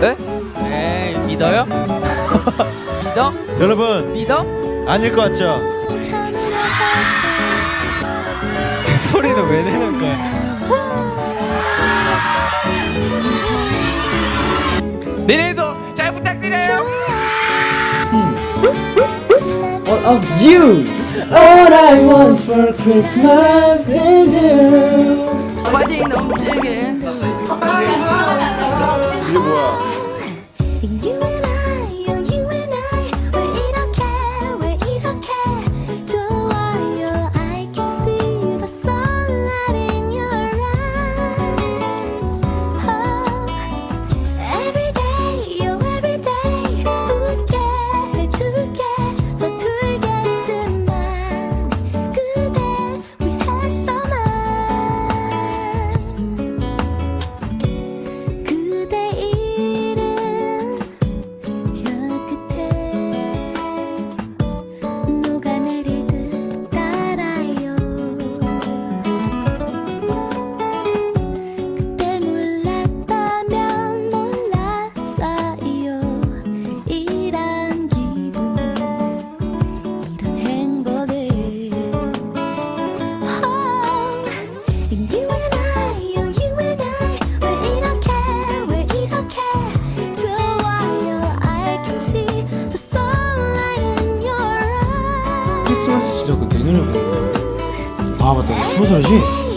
네? 네 믿어요? 믿어? 여러분 믿어? 아닐 것 같죠? 소리는 왜 내는 거야? 내일도 잘 부탁드려요. 음. All of you. All I want for Christmas is you. 마디 넘치게. 윤혁아 맞다 스무 살이지?